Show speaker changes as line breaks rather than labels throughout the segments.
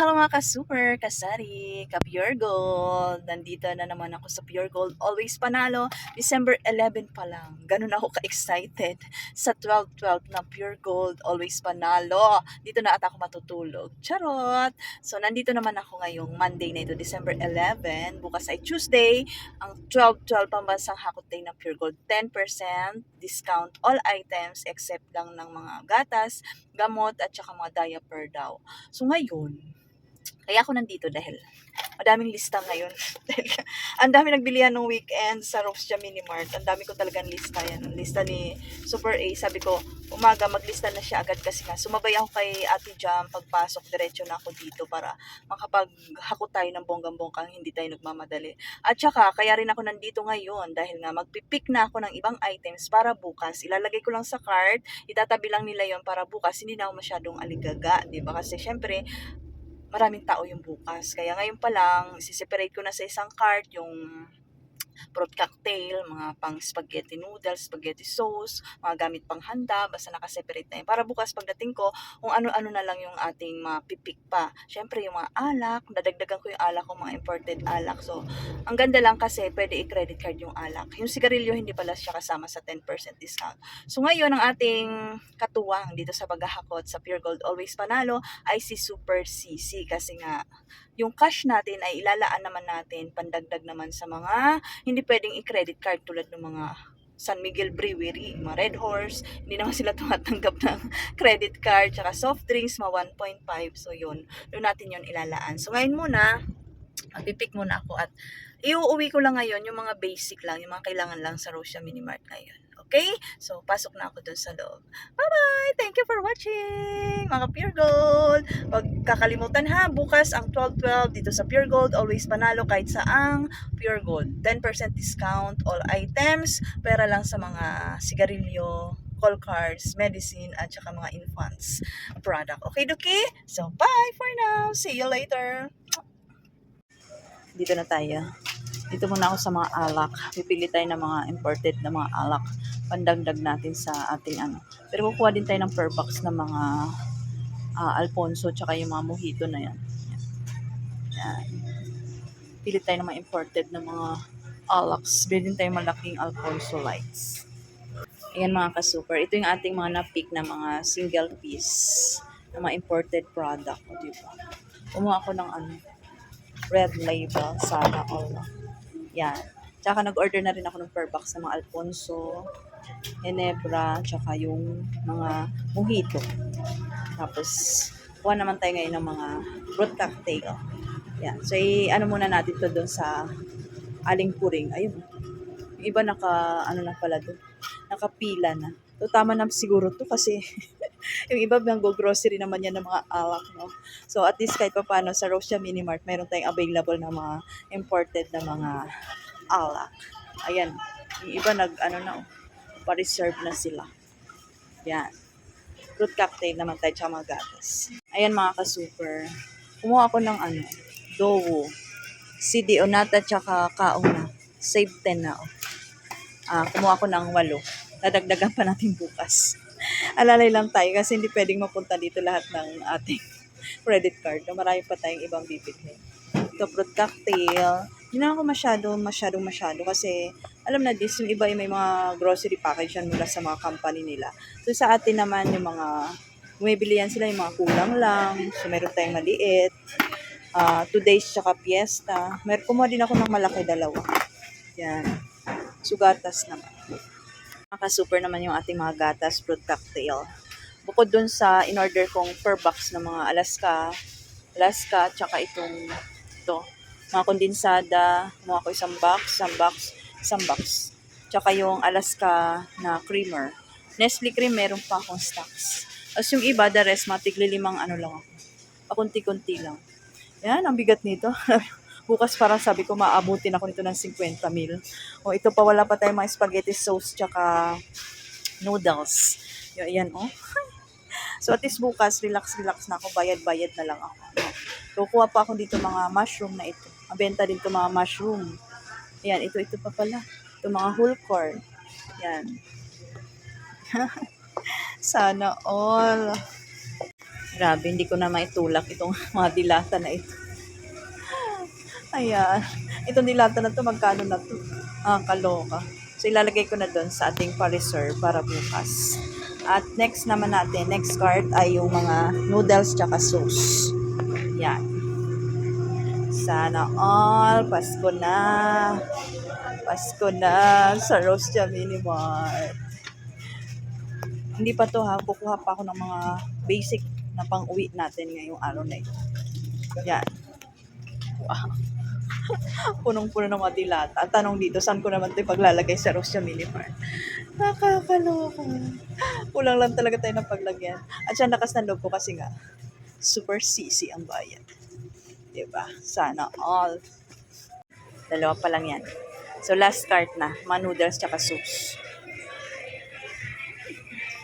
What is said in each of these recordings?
Hello mga ka-super, kasari, ka-pure gold. Nandito na naman ako sa pure gold. Always panalo. December 11 pa lang. Ganun ako ka-excited sa 12-12 na pure gold. Always panalo. Dito na at ako matutulog. Charot! So nandito naman ako ngayong Monday na ito, December 11. Bukas ay Tuesday. Ang 12-12 pambansang hakot day ng pure gold. 10% discount all items except lang ng mga gatas, gamot at saka mga diaper daw. So ngayon, kaya ako nandito dahil madaming lista ngayon. Ang dami nagbilihan ng weekend sa Roxia Mini Mart. Ang dami ko talagang lista yan. Ang lista ni Super A. Sabi ko, umaga maglista na siya agad kasi nga sumabay ako kay Ate Jam pagpasok. Diretso na ako dito para makapaghako tayo ng bonggang-bonggang hindi tayo nagmamadali. At saka, kaya rin ako nandito ngayon dahil nga magpipick na ako ng ibang items para bukas. Ilalagay ko lang sa cart, itatabi lang nila yon para bukas hindi na ako masyadong aligaga, ba? Kasi syempre, maraming tao yung bukas. Kaya ngayon pa lang, isiseparate ko na sa isang cart yung fruit cocktail, mga pang spaghetti noodles, spaghetti sauce, mga gamit pang handa, basta nakaseparate na yun. Para bukas pagdating ko, kung ano-ano na lang yung ating mapipik pa. Siyempre, yung mga alak, dadagdagan ko yung alak ko, mga imported alak. So, ang ganda lang kasi pwede i-credit card yung alak. Yung sigarilyo, hindi pala siya kasama sa 10% discount. So, ngayon, ang ating katuwang dito sa paghahakot sa Pure Gold Always Panalo ay si Super CC kasi nga yung cash natin ay ilalaan naman natin pandagdag naman sa mga hindi pwedeng i-credit card tulad ng mga San Miguel Brewery, mga Red Horse, hindi naman sila tumatanggap ng credit card, tsaka soft drinks, mga 1.5. So yun, doon natin yun ilalaan. So ngayon muna, magpipick muna ako at iuuwi ko lang ngayon yung mga basic lang, yung mga kailangan lang sa Rosia Mini Mart ngayon. Okay? So, pasok na ako dun sa loob. Bye-bye! Thank you for watching! Mga Pure Gold! Huwag kakalimutan ha, bukas ang 12-12 dito sa Pure Gold. Always panalo kahit saang Pure Gold. 10% discount all items. Pera lang sa mga sigarilyo, call cards, medicine, at saka mga infants product. Okay, Duki? So, bye for now. See you later. Dito na tayo. Dito muna ako sa mga alak. Pipili tayo ng mga imported na mga alak. Pandagdag natin sa ating ano. Pero kukuha din tayo ng per box na mga ah, Alfonso tsaka yung mga mojito na yan. Yan. Pili tayo ng mga imported na mga alaks. Bili din tayo malaking Alfonso lights. Ayan mga ka-super. Ito yung ating mga na-pick na mga single piece na mga imported product. O, diba? Kumuha ako ng ano, red label. Sana all. Yan. Tsaka nag-order na rin ako ng per box ng mga Alfonso, Ginebra, tsaka yung mga mojito. Tapos, kuha naman tayo ngayon ng mga fruit cocktail. Yan. So, i-ano muna natin to doon sa aling puring. Ayun. Yung iba naka, ano na pala doon, nakapila na. So, tama na siguro to kasi yung iba bang grocery naman yan ng mga alak, no? So, at least kahit pa paano sa Rosia Mini Mart, mayroon tayong available na mga imported na mga alak. Ayan. Yung iba nag, ano na, oh, pa-reserve na sila. Yan. Fruit cocktail naman tayo, tsaka mga gatas. Ayan mga ka-super. Kumuha ako ng ano, Dowo. CD Onata, tsaka Kauna. Save 10 na, oh. Ah, kumuha ako ng walo. Nadagdagan pa natin bukas. Alalay lang tayo kasi hindi pwedeng mapunta dito lahat ng ating credit card. No, marami pa tayong ibang bibili. Ito, fruit cocktail. Hindi na ako masyado, masyado, masyado kasi alam na this, yung iba yung may mga grocery package yan mula sa mga company nila. So sa atin naman yung mga, bumibili yan sila yung mga kulang lang. So meron tayong maliit. Ah, two days tsaka fiesta. Meron kumuha din ako ng malaki dalawa. Yan. Sugatas naman. Naka-super naman yung ating mga gatas fruit cocktail. Bukod dun sa in-order kong per box ng mga Alaska, Alaska, tsaka itong ito, mga kondensada, mga ko isang box, isang box, isang box. Tsaka yung Alaska na creamer. Nestle cream, meron pa akong stocks. As yung iba, the rest, matigli limang ano lang ako. Pakunti-kunti lang. Yan, ang bigat nito. Bukas parang sabi ko, maabutin ako nito ng 50 mil. O ito pa, wala pa tayong mga spaghetti sauce tsaka noodles. Y- yan, oh. so at least bukas, relax-relax na ako. Bayad-bayad na lang ako. Kukuha pa ako dito mga mushroom na ito. Mabenta din to mga mushroom. Yan, ito, ito pa pala. Ito mga whole corn. Yan. Sana all. Grabe, hindi ko na maitulak itong mga dilata na ito. Ayan. Itong dilata na to, magkano na to? Ah, kaloka. So, ilalagay ko na doon sa ating pa-reserve para bukas. At next naman natin, next card ay yung mga noodles tsaka sauce. Yan. Sana all, Pasko na. Pasko na sa Roastia Mini Mart. Hindi pa to ha, kukuha pa ako ng mga basic na pang-uwi natin ngayong araw na ito. Yan. Wow. Punong-puno ng mga dilata. Tanong dito, saan ko naman ito paglalagay sa Rosia Mini Mart? Nakakaloka. Kulang lang talaga tayo ng paglagyan. At siya nakas ng loob ko kasi nga, super sisi ang bayan. Diba? Sana all. Dalawa pa lang yan. So, last cart na. Mga noodles tsaka sauce.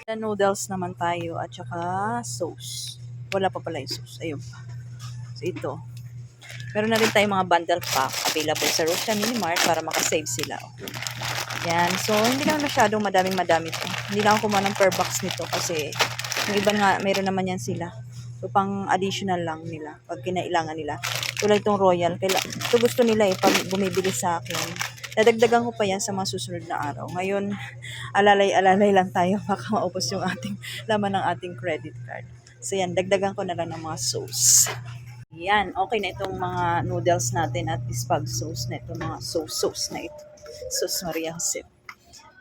Sa noodles naman tayo at saka sauce. Wala pa pala yung sauce. Ayun pa. So, ito. Meron na rin tayong mga bundle pack available sa Rosia Mini Mart para makasave sila. Yan. So, hindi naman masyadong madaming madami to. Hindi na ako kumuha ng per box nito kasi yung iba nga, meron naman yan sila. So, pang additional lang nila pag kinailangan nila. Tulad itong Royal. Kaila, ito gusto nila eh, pag bumibili sa akin. Dadagdagan ko pa yan sa mga susunod na araw. Ngayon, alalay-alalay lang tayo baka maubos yung ating laman ng ating credit card. So yan, dagdagan ko na lang ng mga sauce. Yan, okay na itong mga noodles natin at spag sauce na ito, mga sauce sauce na ito. Sauce Maria Jose.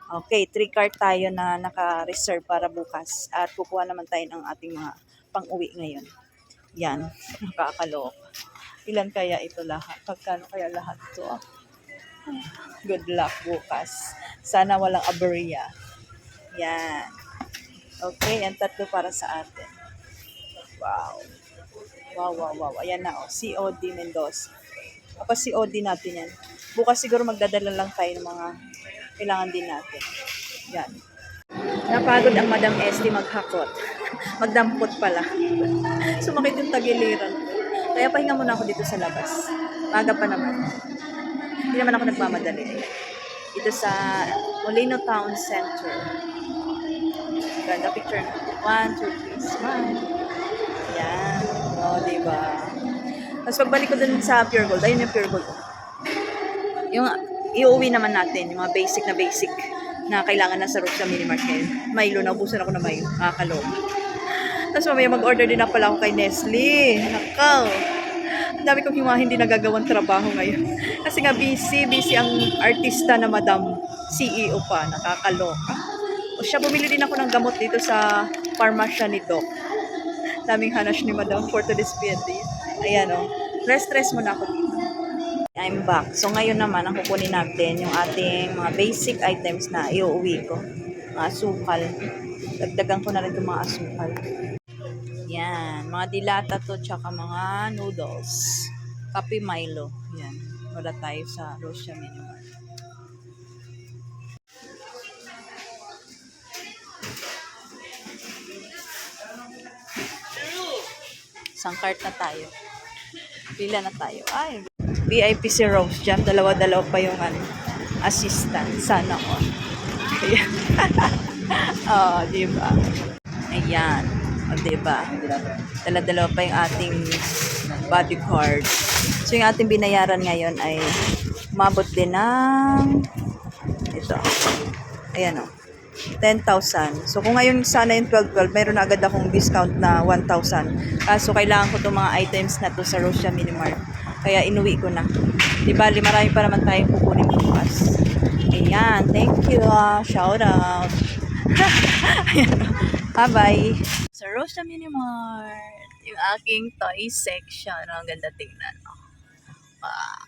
Okay, three card tayo na naka-reserve para bukas at kukuha naman tayo ng ating mga pang-uwi ngayon. Yan, nakakaloka. Ilan kaya ito lahat? Pagkano kaya lahat ito? Good luck bukas. Sana walang aberya. Yan. Okay, ang tatlo para sa atin. Wow. Wow, wow, wow. Ayan na, oh. COD Mendoza. Apa COD natin yan. Bukas siguro magdadala lang tayo ng mga kailangan din natin. Yan. Napagod ang Madam Esty maghakot. Magdampot pala. Sumakit yung tagiliran. Kaya pahinga muna ako dito sa labas. Maga pa naman. Hindi naman ako nagmamadali. Dito sa Molino Town Center. Ganda picture. One, two, three, smile. Yan. O, oh, diba? Tapos pagbalik ko dun sa Pure Gold, ayun yung Pure Gold. Yung iuwi naman natin, yung mga basic na basic na kailangan na sa Rocha Mini Mart ngayon. Milo, naubusan ako na Milo. Nakakalog. Tapos mamaya mag-order din na pala ako kay Nestle. Nakaw. Ang dami kong hiwa hindi nagagawang trabaho ngayon. Kasi nga busy, busy ang artista na Madam CEO pa. Nakakaloka. O siya, bumili din ako ng gamot dito sa pharmacia ni Doc. Daming hanas ni Madam for today's PND. Ayan o. Rest-rest muna ako dito. I'm back. So ngayon naman, ang kukunin natin yung ating mga basic items na iuwi ko. Mga asukal. Dagdagan ko na rin itong mga asukal. Yan. Mga dilata to, tsaka mga noodles. Kape Milo. Yan. Wala tayo sa Rosia Mini Isang cart na tayo. Pila na tayo. Ay, VIP si Rose Jam. Dalawa-dalawa pa yung ano, assistant. Sana all. Ayan. oh, di ba? Ayan. O, di ba? Dala-dalawa pa yung ating bodyguard. So, yung ating binayaran ngayon ay umabot din ng ito. Ayan o. 10,000. So, kung ngayon sana yung 12-12, mayroon na agad akong discount na 1,000. Kaso, kailangan ko itong mga items na to sa Rosia Minimart. Kaya, inuwi ko na. Di ba, marami pa naman tayong kukunin bukas. Ayan. Thank you. ah. Shout out. Ayan. ah. Bye-bye. Sa Rosia Minimart, yung aking toy section. Ang ganda tingnan. Oh. Wow.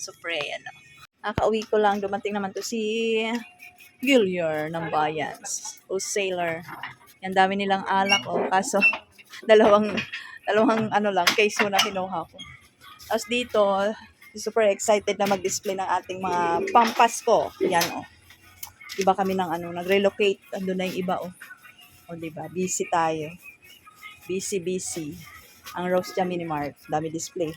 Super, ano. Nakauwi ko lang. Dumating naman to si Gillier ng bayan. Wholesaler. Yan dami nilang alak oh. Kaso, dalawang, dalawang ano lang, case mo na kinuha ko. Tapos dito, super excited na mag-display ng ating mga pampasko. Yan oh. Iba kami ng ano, nag-relocate. Ando na yung iba oh. O diba, busy tayo. Busy, busy. Ang Jam Mini Mart, dami display.